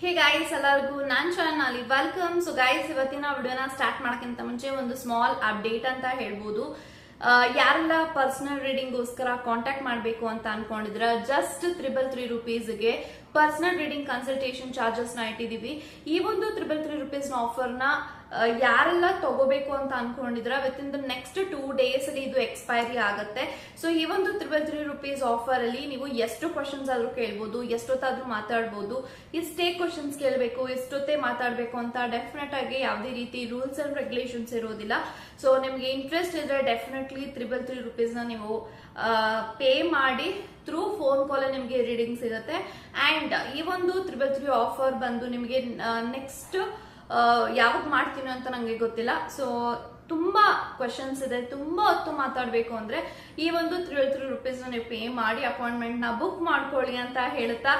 Hey guys ಎಲ್ಲರಿಗೂ ನಾನ್ ಚಾನ್ ಅಲ್ಲಿ welcome so guys ಇವತ್ತಿನ ವಿಡಿಯೋನ ಸ್ಟಾರ್ಟ್ ಮಾಡಕ್ಕಿಂತ ಮುಂಚೆ ಒಂದು ಸ್ಮಾಲ್ ಅಪ್ಡೇಟ್ ಅಂತ ಹೇಳ್ಬೋದು. ಯಾರೆಲ್ಲ ಪರ್ಸನಲ್ ರೀಡಿಂಗ್ಗೋಸ್ಕರ ಕಾಂಟ್ಯಾಕ್ಟ್ ಮಾಡಬೇಕು ಅಂತ ಅನ್ಕೊಂಡಿದ್ರ ಜಸ್ಟ್ ತ್ರಿಬಲ್ ತ್ರೀ ರುಪೀಸ್ಗೆ ಪರ್ಸನಲ್ ರೀಡಿಂಗ್ ಕನ್ಸಲ್ಟೇಷನ್ ಚಾರ್ಜಸ್ನ ಇಟ್ಟಿದೀವಿ ಈ ಒಂದು ತ್ರಿಬಲ್ ತ್ರೀ ರುಪೀಸ್ ಆಫರ್ನ ಯಾರೆಲ್ಲ ತಗೋಬೇಕು ಅಂತ ಅನ್ಕೊಂಡಿದ್ರ with in the next two days ಅಲ್ಲಿ ಇದು ಎಕ್ಸ್ಪೈರಿ ಆಗುತ್ತೆ. ಸೊ ಈ ಒಂದು ತ್ರಿಬಲ್ ತ್ರೀ ರುಪೀಸ್ ಆಫರ್ ಅಲ್ಲಿ ನೀವು ಎಷ್ಟು ಕ್ವಶನ್ಸ್ ಆದ್ರೂ ಕೇಳ್ಬೋದು, ಎಷ್ಟೊತ್ತಾದ್ರೂ ಮಾತಾಡ್ಬೋದು, ಎಷ್ಟೇ ಕ್ವಶನ್ಸ್ ಕೇಳಬೇಕು, ಎಷ್ಟೊತ್ತೇ ಮಾತಾಡಬೇಕು ಅಂತ ಡೆಫಿನೆಟ್ ಆಗಿ ಯಾವುದೇ ರೀತಿ ರೂಲ್ಸ್ ಅಂಡ್ ರೆಗ್ಯುಲೇಷನ್ಸ್ ಇರೋದಿಲ್ಲ. ಸೊ ನಿಮ್ಗೆ ಇಂಟ್ರೆಸ್ಟ್ ಇದ್ರೆ ಡೆಫಿನೆಟ್ಲಿ ತ್ರಿಬಲ್ ತ್ರೀ ರುಪೀಸ್ನ ನೀವು ಪೇ ಮಾಡಿ ಥ್ರೂ ಫೋನ್ ಕಾಲೇ ನಿಮಗೆ ರೀಡಿಂಗ್ ಸಿಗುತ್ತೆ ಆ್ಯಂಡ್ ಈ ಒಂದು ತ್ರಿಬಲ್ ತ್ರೀ ಆಫರ್ ಬಂದು ನಿಮಗೆ ನೆಕ್ಸ್ಟ್ ಯಾವಾಗ ಮಾಡ್ತೀನಿ ಅಂತ ನನಗೆ ಗೊತ್ತಿಲ್ಲ. ಸೊ ತುಂಬಾ ಕ್ವೆಶನ್ಸ್ ಇದೆ, ತುಂಬಾ ಹೊತ್ತು ಮಾತಾಡಬೇಕು ಅಂದ್ರೆ ಈ ಒಂದು ತ್ರೀ ತ್ರೀ ರುಪೀಸ್ ನೀವು ಪೇ ಮಾಡಿ ಅಪಾಯಿಂಟ್ಮೆಂಟ್ನ ಬುಕ್ ಮಾಡ್ಕೊಳ್ಳಿ ಅಂತ ಹೇಳ್ತಾ.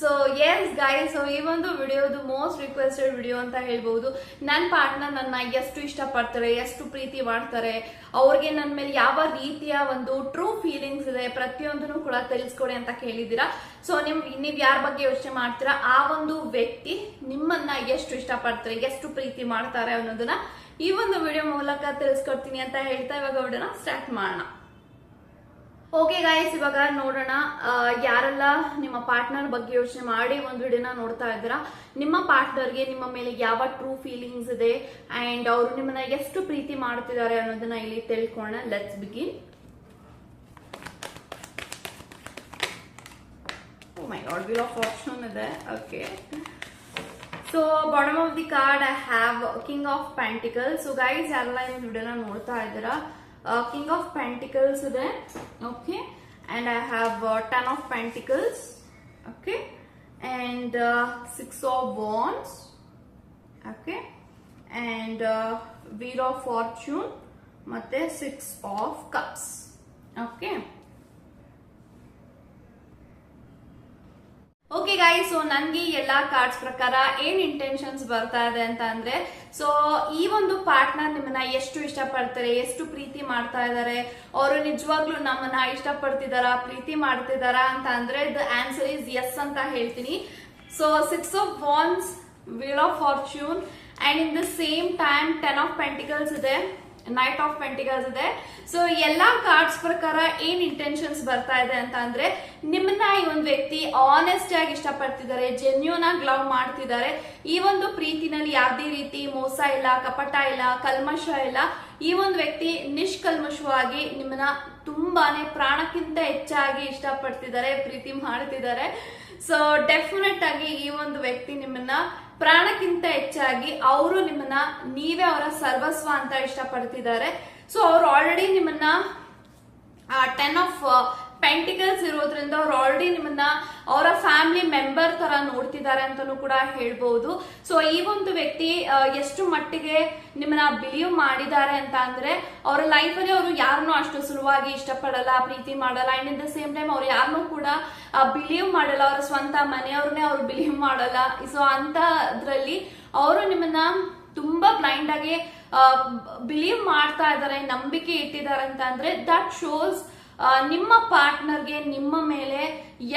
ಸೊ ಎಸ್ ಗೈಸ್ ಸೊ ಈ ಒಂದು ವಿಡಿಯೋದು ಮೋಸ್ಟ್ ರಿಕ್ವೆಸ್ಟೆಡ್ ವಿಡಿಯೋ ಅಂತ ಹೇಳ್ಬೋದು. ನನ್ನ ಪಾರ್ಟ್ನರ್ ನನ್ನ ಎಷ್ಟು ಇಷ್ಟಪಡ್ತಾರೆ, ಎಷ್ಟು ಪ್ರೀತಿ ಮಾಡ್ತಾರೆ, ಅವ್ರಿಗೆ ನನ್ನ ಮೇಲೆ ಯಾವ ರೀತಿಯ ಒಂದು ಟ್ರೂ ಫೀಲಿಂಗ್ಸ್ ಇದೆ ಪ್ರತಿಯೊಂದನ್ನು ಕೂಡ ತಿಳಿಸ್ಕೊಡಿ ಅಂತ ಕೇಳಿದ್ದೀರಾ. ಸೊ ನಿಮ್, ನೀವು ಯಾರ ಬಗ್ಗೆ ಯೋಚನೆ ಮಾಡ್ತೀರಾ, ಆ ಒಂದು ವ್ಯಕ್ತಿ ನಿಮ್ಮನ್ನ ಎಷ್ಟು ಇಷ್ಟಪಡ್ತಾರೆ, ಎಷ್ಟು ಪ್ರೀತಿ ಮಾಡ್ತಾರೆ ಅನ್ನೋದನ್ನ ಈ ಒಂದು ವಿಡಿಯೋ ಮೂಲಕ ತಿಳಿಸ್ಕೊಡ್ತೀನಿ ಅಂತ ಹೇಳ್ತಾ ಇವಾಗ ವಿಡಿಯೋನ ಸ್ಟಾರ್ಟ್ ಮಾಡೋಣ. ಓಕೆ ಗಾಯಸ್ ಇವಾಗ ನೋಡೋಣ ಯಾರೆಲ್ಲ ನಿಮ್ಮ ಪಾರ್ಟ್ನರ್ ಬಗ್ಗೆ ಯೋಚನೆ ಮಾಡಿ ಒಂದು ವಿಡಿಯೋನ ನೋಡ್ತಾ ಇದ್ದೀರಾ? ನಿಮ್ಮ ಪಾರ್ಟ್ನರ್ಗೆ ನಿಮ್ಮ ಮೇಲೆ ಯಾವ ಟ್ರೂ ಫೀಲಿಂಗ್ಸ್ ಇದೆ? ಅಂಡ್ ಅವರು ನಿಮ್ಮನ್ನ ಎಷ್ಟು ಪ್ರೀತಿ ಮಾಡ್ತಿದ್ದಾರೆ ಅನ್ನೋದನ್ನ ಇಲ್ಲಿ ತಿಳ್ಕೊಳ್ಳೋಣ. Let's begin my god will of option ಇದೆ. Okay so bottom of the card I have king of pentacles so guys ಎಲ್ಲ ಈ ವಿಡಿಯೋನ ನೋಡ್ತಾ ಇದ್ದೀರಾ ಕಿಂಗ್ ಆಫ್ ಪ್ಯಾಂಟಿಕಲ್ಸ್ ಇದೆ okay and I have ten of pentacles okay and six of wands okay and wheel of fortune ಮತ್ತೆ six of cups okay okay guys so ನನ್ಗೆ ಎಲ್ಲಾ cards ಪ್ರಕಾರ ಏನ್ ಇಂಟೆನ್ಷನ್ಸ್ ಬರ್ತಾ ಇದೆ ಅಂತ ಅಂದ್ರೆ ಸೊ ಈ ಒಂದು ಪಾರ್ಟ್ನರ್ ನಿಮ್ಮನ್ನ ಎಷ್ಟು ಇಷ್ಟಪಡ್ತಾರೆ, ಎಷ್ಟು ಪ್ರೀತಿ ಮಾಡ್ತಾ ಇದ್ದಾರೆ ಅವರು ನಿಜವಾಗ್ಲೂ ನಮ್ಮನ್ನ ಇಷ್ಟಪಡ್ತಿದಾರಾ, ಪ್ರೀತಿ ಮಾಡ್ತಿದಾರಾ ಅಂತ ಅಂದ್ರೆ ದ ಆನ್ಸರ್ ಇಸ್ ಎಸ್ ಅಂತ ಹೇಳ್ತೀನಿ. So six of wands wheel of fortune and in the same time ten of pentacles ಇದೆ. ನೈಟ್ ಆಫ್ ಪೆಂಟಿಕಲ್ಸ್ ಇದೆ. ಸೊ ಎಲ್ಲಾ ಕಾರ್ಡ್ಸ್ ಪ್ರಕಾರ ಏನ್ ಇಂಟೆನ್ಷನ್ಸ್ ಬರ್ತಾ ಇದೆ ಅಂತ ಅಂದ್ರೆ ನಿಮ್ಮನ್ನ ಈ ಒಂದು ವ್ಯಕ್ತಿ ಆನೆಸ್ಟ್ ಆಗಿ ಇಷ್ಟಪಡ್ತಿದ್ದಾರೆ ಜೆನ್ಯೂನ್ ಆಗಿ ಲವ್ ಮಾಡ್ತಿದ್ದಾರೆ. ಈ ಒಂದು ಪ್ರೀತಿನಲ್ಲಿ ಯಾವುದೇ ರೀತಿ ಮೋಸ ಇಲ್ಲ, ಕಪಟ ಇಲ್ಲ, ಕಲ್ಮಶ ಇಲ್ಲ, ಈ ಒಂದು ವ್ಯಕ್ತಿ ನಿಷ್ಕಲ್ಮಶವಾಗಿ ನಿಮ್ಮನ್ನ ತುಂಬಾನೇ ಪ್ರಾಣಕ್ಕಿಂತ ಹೆಚ್ಚಾಗಿ ಇಷ್ಟಪಡ್ತಿದ್ದಾರೆ, ಪ್ರೀತಿ ಮಾಡ್ತಿದ್ದಾರೆ. ಸೊ ಡೆಫಿನೆಟ್ ಆಗಿ ಈ ಒಂದು ವ್ಯಕ್ತಿ ನಿಮ್ಮನ್ನ ಪ್ರಾಣಕ್ಕಿಂತ ಹೆಚ್ಚಾಗಿ ಅವರು ನಿಮ್ಮನ್ನ ನೀವೇ ಅವರ ಸರ್ವಸ್ವ ಅಂತ ಇಷ್ಟಪಡ್ತಿದ್ದಾರೆ. ಸೊ ಅವ್ರು ಆಲ್ರೆಡಿ ನಿಮ್ಮನ್ನ ಟೆನ್ ಆಫ್ ಪೆಂಟಿಕಲ್ಸ್ ಇರೋದ್ರಿಂದ ಅವ್ರು ಆಲ್ರೆಡಿ ನಿಮ್ಮನ್ನ ಅವರ ಫ್ಯಾಮಿಲಿ ಮೆಂಬರ್ ತರ ನೋಡ್ತಿದ್ದಾರೆ ಅಂತಾನೂ ಕೂಡ ಹೇಳ್ಬಹುದು ಸೊ ಈ ಒಂದು ವ್ಯಕ್ತಿ ಎಷ್ಟು ಮಟ್ಟಿಗೆ ನಿಮ್ಮನ್ನ ಬಿಲೀವ್ ಮಾಡಿದ್ದಾರೆ ಅಂತ ಅಂದ್ರೆ, ಅವರ ಅಲ್ಲಿ ಅವರು ಯಾರನ್ನೂ ಅಷ್ಟು ಸುಲಭವಾಗಿ ಇಷ್ಟಪಡಲ್ಲ, ಪ್ರೀತಿ ಮಾಡಲ್ಲ and in the same time ಅವ್ರು ಯಾರನ್ನು ಕೂಡ ಬಿಲೀವ್ ಮಾಡಲ್ಲ, ಅವರ ಸ್ವಂತ ಮನೆಯವ್ರನ್ನೇ ಅವ್ರು ಬಿಲೀವ್ ಮಾಡಲ್ಲ. ಸೊ ಅಂತದ್ರಲ್ಲಿ ಅವರು ನಿಮ್ಮನ್ನ ತುಂಬಾ ಬ್ಲೈಂಡ್ ಆಗಿ ಬಿಲೀವ್ ಮಾಡ್ತಾ ಇದ್ದಾರೆ, ನಂಬಿಕೆ ಇಟ್ಟಿದ್ದಾರೆ ಅಂತ ಅಂದ್ರೆ ದಟ್ ಶೋಸ್ ನಿಮ್ಮ ಪಾರ್ಟ್ನರ್ಗೆ ನಿಮ್ಮ ಮೇಲೆ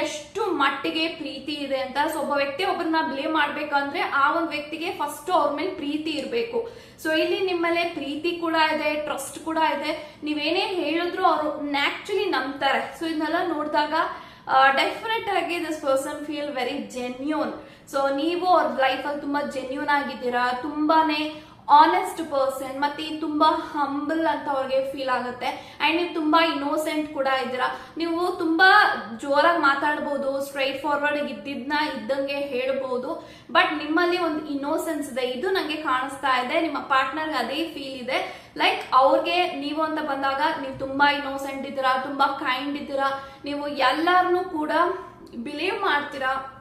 ಎಷ್ಟು ಮಟ್ಟಿಗೆ ಪ್ರೀತಿ ಇದೆ ಅಂತ. ಸೊ ಒಬ್ಬ ವ್ಯಕ್ತಿ ಒಬ್ಬರನ್ನ ಬ್ಲೇಮ್ ಮಾಡ್ಬೇಕಂದ್ರೆ ಆ ಒಂದು ವ್ಯಕ್ತಿಗೆ ಫಸ್ಟ್ ಅವ್ರ ಮೇಲೆ ಪ್ರೀತಿ ಇರಬೇಕು. ಸೊ ಇಲ್ಲಿ ನಿಮ್ಮಲ್ಲೇ ಪ್ರೀತಿ ಕೂಡ ಇದೆ ಟ್ರಸ್ಟ್ ಕೂಡ ಇದೆ. ನೀವೇನೇ ಹೇಳಿದ್ರು ಅವರು ನ್ಯಾಕ್ಚುಲಿ ನಂಬ್ತಾರೆ. ಸೊ ಇದನ್ನೆಲ್ಲ ನೋಡಿದಾಗ ಡೆಫಿನೆಟ್ ಆಗಿ this person feel very genuine so ನೀವು ಅವ್ರ ಲೈಫಲ್ಲಿ ತುಂಬಾ ಜೆನ್ಯೂನ್ ಆಗಿದ್ದೀರಾ? ತುಂಬಾನೇ ಆನೆಸ್ಟ್ ಪರ್ಸನ್ ಮತ್ತೆ ತುಂಬಾ ಹಂಬಲ್ ಅಂತ ಅವ್ರಿಗೆ ಫೀಲ್ ಆಗುತ್ತೆ. ಅಂಡ್ ನೀವು ತುಂಬಾ ಇನ್ನೋಸೆಂಟ್ ಕೂಡ ಇದ್ದೀರಾ. ನೀವು ತುಂಬಾ ಜೋರಾಗಿ ಮಾತಾಡ್ಬೋದು ಸ್ಟ್ರೈಟ್ ಫಾರ್ವರ್ಡ್ ಇದ್ದಿದ್ನ, ಇದ್ದಂಗೆ ಹೇಳ್ಬೋದು. ಬಟ್ ನಿಮ್ಮಲ್ಲಿ ಒಂದು ಇನ್ನೋಸೆನ್ಸ್ ಇದೆ. ಇದು ನಂಗೆ ಕಾಣಿಸ್ತಾ ಇದೆ. ನಿಮ್ಮ ಪಾರ್ಟ್ನರ್ಗೆ ಅದೇ ಫೀಲ್ ಇದೆ. ಲೈಕ್ ಅವ್ರಿಗೆ ನೀವು ಅಂತ ಬಂದಾಗ ನೀವು ತುಂಬಾ ಇನ್ನೋಸೆಂಟ್ ಇದ್ದೀರಾ, ತುಂಬಾ ಕೈಂಡ್ ಇದ್ದೀರಾ. ನೀವು ಎಲ್ಲರನ್ನೂ ಕೂಡ ಬಿಲೀವ್ ಮಾಡ್ತೀರಾ.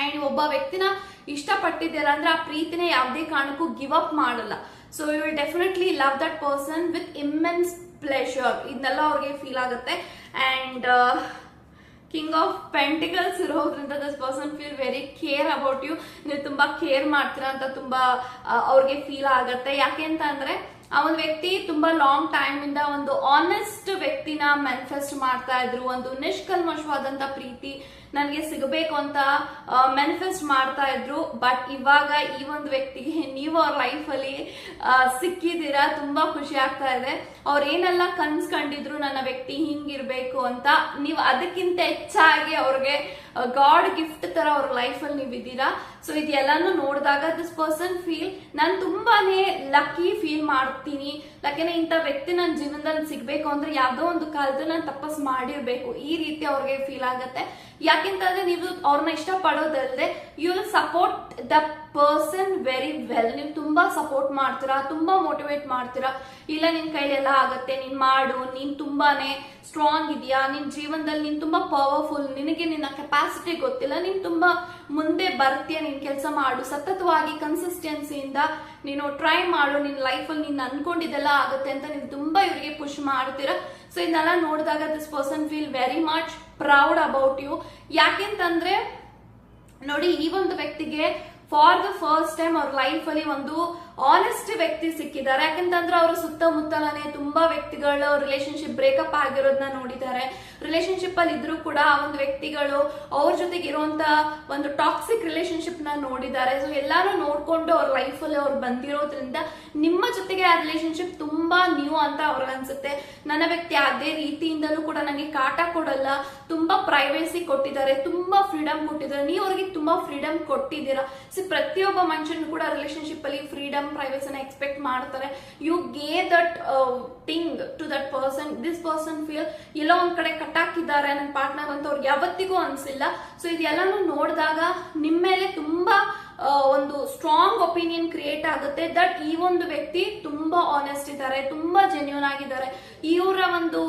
ಅಂಡ್ ಒಬ್ಬ ವ್ಯಕ್ತಿನ ಇಷ್ಟಪಟ್ಟಿದ್ದೀರಾ ಅಂದ್ರೆ ಆ ಪ್ರೀತಿನ ಯಾವುದೇ ಕಾರಣಕ್ಕೂ ಗಿವ್ ಅಪ್ ಮಾಡಲ್ಲ. So you will definitely love that person with immense pleasure ಇದನ್ನೆಲ್ಲ ಅವ್ರಿಗೆ ಫೀಲ್ ಆಗುತ್ತೆ. ಅಂಡ್ ಕಿಂಗ್ ಆಫ್ ಪೆಂಟಿಕಲ್ಸ್ ಇರೋದ್ರಿಂದ this person feel very care about you ನೀವು ತುಂಬಾ ಕೇರ್ ಮಾಡ್ತೀರಾ ಅಂತ ತುಂಬಾ ಅವ್ರಿಗೆ ಫೀಲ್ ಆಗುತ್ತೆ. ಯಾಕೆ ಅಂತ ಅಂದ್ರೆ, ಆ ಒಂದು ವ್ಯಕ್ತಿ ತುಂಬಾ ಲಾಂಗ್ ಟೈಮ್ ಇಂದ ಒಂದು ಆನೆಸ್ಟ್ ವ್ಯಕ್ತಿನ ಮ್ಯಾನಿಫೆಸ್ಟ್ ಮಾಡ್ತಾ ಇದ್ರು. ಒಂದು ನಿಷ್ಕಲ್ಮಶವಾದಂತ ಪ್ರೀತಿ ನನಗೆ ಸಿಗಬೇಕು ಅಂತ ಮ್ಯಾನಿಫೆಸ್ಟ್ ಮಾಡ್ತಾ ಇದ್ರು. ಬಟ್ ಇವಾಗ ಈ ಒಂದು ವ್ಯಕ್ತಿಗೆ ನೀವು ಅವ್ರ ಲೈಫಲ್ಲಿ ಸಿಕ್ಕಿದ್ದೀರಾ, ತುಂಬಾ ಖುಷಿ ಆಗ್ತಾ ಇದೆ. ಅವ್ರು ಏನೆಲ್ಲ ಕನ್ಸ್ ಕಂಡಿದ್ರು ನನ್ನ ವ್ಯಕ್ತಿ ಹಿಂಗಿರ್ಬೇಕು ಅಂತ, ನೀವು ಅದಕ್ಕಿಂತ ಹೆಚ್ಚಾಗಿ ಅವ್ರಿಗೆ ಗಾಡ್ ಗಿಫ್ಟ್ ತರ ಅವ್ರ ಲೈಫಲ್ಲಿ ನೀವು ಇದ್ದೀರಾ. ಸೊ ಇದೆಲ್ಲಾನು ನೋಡಿದಾಗ ದಿಸ್ ಪರ್ಸನ್ ಫೀಲ್ ನಾನು ತುಂಬಾನೇ ಲಕ್ಕಿ ಫೀಲ್ ಮಾಡ್ತೀನಿ. ಯಾಕೆಂದ್ರೆ ಇಂಥ ವ್ಯಕ್ತಿ ನನ್ನ ಜೀವನದಲ್ಲಿ ಸಿಗ್ಬೇಕು ಅಂದ್ರೆ ಯಾವ್ದೋ ಒಂದು ಕಾಲದಲ್ಲಿ ನಾನು ತಪಸ್ ಮಾಡಿರ್ಬೇಕು. ಈ ರೀತಿ ಅವ್ರಿಗೆ ಫೀಲ್ ಆಗತ್ತೆ. ಯಾಕೆಂತಂದ್ರೆ ನೀವು ಅವ್ರನ್ನ ಇಷ್ಟಪಡೋದಲ್ಲದೆ you will support the person very well ನೀವು ತುಂಬಾ ಸಪೋರ್ಟ್ ಮಾಡ್ತೀರಾ, ತುಂಬಾ ಮೋಟಿವೇಟ್ ಮಾಡ್ತೀರಾ, ಇಲ್ಲ ನಿನ್ ಕೈಲೆಲ್ಲ ಆಗತ್ತೆ, ನೀನ್ ಮಾಡು, ನೀನ್ ತುಂಬಾನೇ ಸ್ಟ್ರಾಂಗ್ ಇದೆಯಾ, ನಿನ್ ಜೀವನದಲ್ಲಿ ನೀನ್ ತುಂಬಾ ಪವರ್ಫುಲ್ ನಿನಗೆ ನಿನ್ನ ಕೆಪಾಸಿಟಿ ಗೊತ್ತಿಲ್ಲ, ನೀನ್ ತುಂಬಾ ಮುಂದೆ ಬರ್ತೀಯ, ನೀನ್ ಕೆಲಸ ಮಾಡು, ಸತತವಾಗಿ ಕನ್ಸಿಸ್ಟೆನ್ಸಿಯಿಂದ ನೀನು ಟ್ರೈ ಮಾಡು, ನಿನ್ ಲೈಫಲ್ಲಿ ನೀನ್ ಅನ್ಕೊಂಡಿದ್ದೆಲ್ಲ ಆಗುತ್ತೆ ಅಂತ ನೀನ್ ತುಂಬಾ ಇವರಿಗೆ ಪುಷ್ ಮಾಡ್ತೀರಾ. ಸೊ ಇದನ್ನೆಲ್ಲ ನೋಡಿದಾಗ this person feel very much proud about you ಯಾಕೆಂತಂದ್ರೆ, ನೋಡಿ, ಈ ಒಂದು ವ್ಯಕ್ತಿಗೆ ಫಾರ್ ದ ಫಸ್ಟ್ ಟೈಮ್ ಅವ್ರ ಲೈಫ್ ಅಲ್ಲಿ ಒಂದು ಆನೆಸ್ಟ್ ವ್ಯಕ್ತಿ ಸಿಕ್ಕಿದ್ದಾರೆ. ಯಾಕಂತಂದ್ರೆ ಅವ್ರ ಸುತ್ತಮುತ್ತಲನೇ ತುಂಬಾ ವ್ಯಕ್ತಿಗಳು ರಿಲೇಶನ್ಶಿಪ್ ಬ್ರೇಕಪ್ ಆಗಿರೋದನ್ನ ನೋಡಿದ್ದಾರೆ. ರಿಲೇಶನ್ಶಿಪ್ ಅಲ್ಲಿ ಇದ್ರೂ ಕೂಡ ಆ ಒಂದು ವ್ಯಕ್ತಿಗಳು ಅವ್ರ ಜೊತೆಗೆ ಇರುವಂತ ಒಂದು ಟಾಕ್ಸಿಕ್ ರಿಲೇಶನ್ಶಿಪ್ನ ನೋಡಿದ್ದಾರೆ. ಸೊ ಎಲ್ಲಾನು ನೋಡ್ಕೊಂಡು ಅವ್ರ ಲೈಫ್ ಅಲ್ಲಿ ಅವ್ರು ಬಂದಿರೋದ್ರಿಂದ ನಿಮ್ಮ ಜೊತೆಗೆ ಆ ರಿಲೇಶನ್ಶಿಪ್ ತುಂಬಾ ನ್ಯೂ ಅಂತ ಅವ್ರಿಗೆ ಅನ್ಸುತ್ತೆ ನನ್ನ ವ್ಯಕ್ತಿ ಅದೇ ರೀತಿಯಿಂದಲೂ ಕೂಡ ನನಗೆ ಕಾಟ ಕೊಡಲ್ಲ. ತುಂಬಾ ಪ್ರೈವೇಸಿ ಕೊಟ್ಟಿದ್ದಾರೆ. ತುಂಬಾ ಫ್ರೀಡಮ್ ಕೊಟ್ಟಿದ್ದಾರೆ. ನೀವು ಅವ್ರಿಗೆ ತುಂಬಾ ಫ್ರೀಡಮ್ ಕೊಟ್ಟಿದ್ದೀರಾ. ಸೊ ಪ್ರತಿಯೊಬ್ಬ ಮನುಷ್ಯನ್ ಕೂಡ ರಿಲೇಶನ್ಶಿಪ್ ಅಲ್ಲಿ ಫ್ರೀಡಮ್ ಪ್ರೈವೇಸಿನ ಎಕ್ಸ್ಪೆಕ್ಟ್ ಮಾಡ್ತಾರೆ. You give that thing to that person this person feel ಎಲ್ಲೋ ಒಂದ್ ಕಡೆ ಕಟ್ಟಾಕಿದ್ದಾರೆ ನನ್ನ ಪಾರ್ಟ್ನರ್ ಅಂತ ಅವ್ರಿಗೆ ಯಾವತ್ತಿಗೂ ಅನ್ಸಿಲ್ಲ. ಸೊ ಇದೆಲ್ಲಾನು ನೋಡಿದಾಗ ನಿಮ್ಮ ಮೇಲೆ ತುಂಬಾ ಒಂದು ಸ್ಟ್ರಾಂಗ್ ಒಪಿನಿಯನ್ ಕ್ರಿಯೇಟ್ ಆಗುತ್ತೆ. ದಟ್ ಈ ಒಂದು ವ್ಯಕ್ತಿ ತುಂಬಾ ಆನೆಸ್ಟ್ ಇದ್ದಾರೆ, ತುಂಬಾ ಜೆನ್ಯೂನ್ ಆಗಿದ್ದಾರೆ. ಇವರ ಒಂದು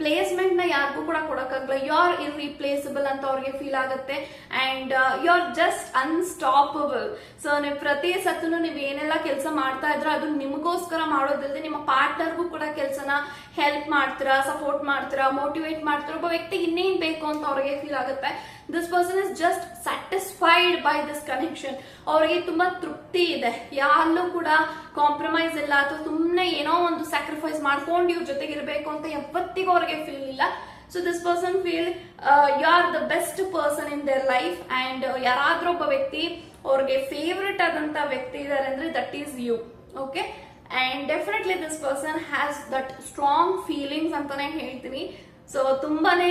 ಪ್ಲೇಸ್ಮೆಂಟ್ನ ಯಾರಿಗೂ ಕೂಡ ಕೊಡಕ್ಕಾಗಲ್ಲ. ಯು ಆರ್ ಇರ್ರಿಪ್ಲೇಸಬಲ್ ಅಂತ ಅವ್ರಿಗೆ ಫೀಲ್ ಆಗುತ್ತೆ. And you are just unstoppable so ನೀವು ಪ್ರತಿ ಸತ್ತೂ ನೀವು ಏನೆಲ್ಲ ಕೆಲಸ ಮಾಡ್ತಾ ಇದ್ರ ಅದು ನಿಮಗೋಸ್ಕರ ಮಾಡೋದಿಲ್ಲದೆ ನಿಮ್ಮ ಪಾರ್ಟ್ನರ್ಗೂ ಕೂಡ ಕೆಲಸನ ಹೆಲ್ಪ್ ಮಾಡ್ತೀರಾ ಸಪೋರ್ಟ್ ಮಾಡ್ತೀರಾ ಮೋಟಿವೇಟ್ ಮಾಡ್ತೀರಾ, ಒಬ್ಬ ವ್ಯಕ್ತಿ ಇನ್ನೇನ್ ಬೇಕು ಅಂತ ಅವ್ರಿಗೆ ಫೀಲ್ ಆಗುತ್ತೆ. This person is just satisfied by this connection ಅವರಿಗೆ ತುಂಬಾ ತೃಪ್ತಿ ಇದೆ. ಯಾರಲ್ಲೂ ಕೂಡ ಕಾಂಪ್ರಮೈಸ್ ಇಲ್ಲ. ಅಥವಾ ಸುಮ್ಮನೆ ಏನೋ ಒಂದು ಸ್ಯಾಕ್ರಿಫೈಸ್ ಮಾಡ್ಕೊಂಡು ಇವ್ರ ಇರಬೇಕು ಅಂತ ಯಾವತ್ತಿಗೂ ಅವ್ರಿಗೆ ಫೀಲ್ ಇಲ್ಲ. So this person feel you are the best person in their life and ಯಾರಾದ್ರೂ ಒಬ್ಬ ವ್ಯಕ್ತಿ ಅವ್ರಿಗೆ ಫೇವ್ರೆಟ್ ಆದಂತ ವ್ಯಕ್ತಿ ಇದ್ದಾರೆ ಅಂದ್ರೆ that is you okay and definitely this person has that strong feelings ಅಂತಾನೆ ಹೇಳ್ತೀನಿ. ಸೊ ತುಂಬಾನೇ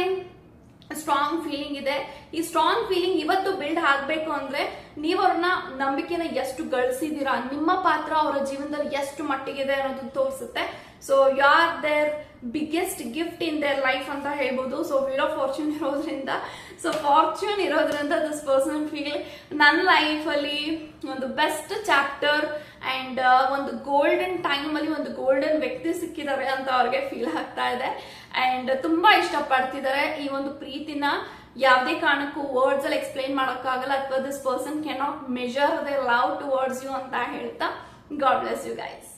ಸ್ಟ್ರಾಂಗ್ ಫೀಲಿಂಗ್ ಇದೆ. ಈ ಸ್ಟ್ರಾಂಗ್ ಫೀಲಿಂಗ್ ಇವತ್ತು ಬಿಲ್ಡ್ ಆಗ್ಬೇಕು ಅಂದ್ರೆ ನೀವು ಅವ್ರನ್ನ ನಂಬಿಕೆನ ಎಷ್ಟು ಗಳಿಸಿದೀರಾ? ನಿಮ್ಮ ಪಾತ್ರ ಅವರ ಜೀವನದಲ್ಲಿ ಎಷ್ಟು ಮಟ್ಟಿಗಿದೆ ಅನ್ನೋದು ತೋರಿಸುತ್ತೆ. So you are their biggest gift in their life ಅಂತ ಹೇಳ್ಬೋದು. ಸೊ ವೀಲ್ ಆಫ್ ಫಾರ್ಚೂನ್ ಇರೋದ್ರಿಂದ ಸೊ ಫಾರ್ಚೂನ್ ಇರೋದ್ರಿಂದ ದಿಸ್ ಪರ್ಸನ್ ಫೀಲ್ ನನ್ನ ಲೈಫಲ್ಲಿ ಒಂದು ಬೆಸ್ಟ್ ಚಾಪ್ಟರ್ ಆ್ಯಂಡ್ ಒಂದು ಗೋಲ್ಡನ್ ಟೈಮಲ್ಲಿ ಒಂದು ಗೋಲ್ಡನ್ ವ್ಯಕ್ತಿ ಸಿಕ್ಕಿದ್ದಾರೆ ಅಂತ ಅವ್ರಿಗೆ ಫೀಲ್ ಆಗ್ತಾ ಇದೆ. ಆ್ಯಂಡ್ ತುಂಬ ಇಷ್ಟಪಡ್ತಿದ್ದಾರೆ ಈ ಒಂದು ಪ್ರೀತಿನ. ಯಾವುದೇ ಕಾರಣಕ್ಕೂ ವರ್ಡ್ಸ್ ಅಲ್ಲಿ ಎಕ್ಸ್ಪ್ಲೈನ್ ಮಾಡೋಕ್ಕಾಗಲ್ಲ. ಅಥವಾ this person cannot measure they love to words you ಅಂತ ಹೇಳ್ತಾ. God bless you guys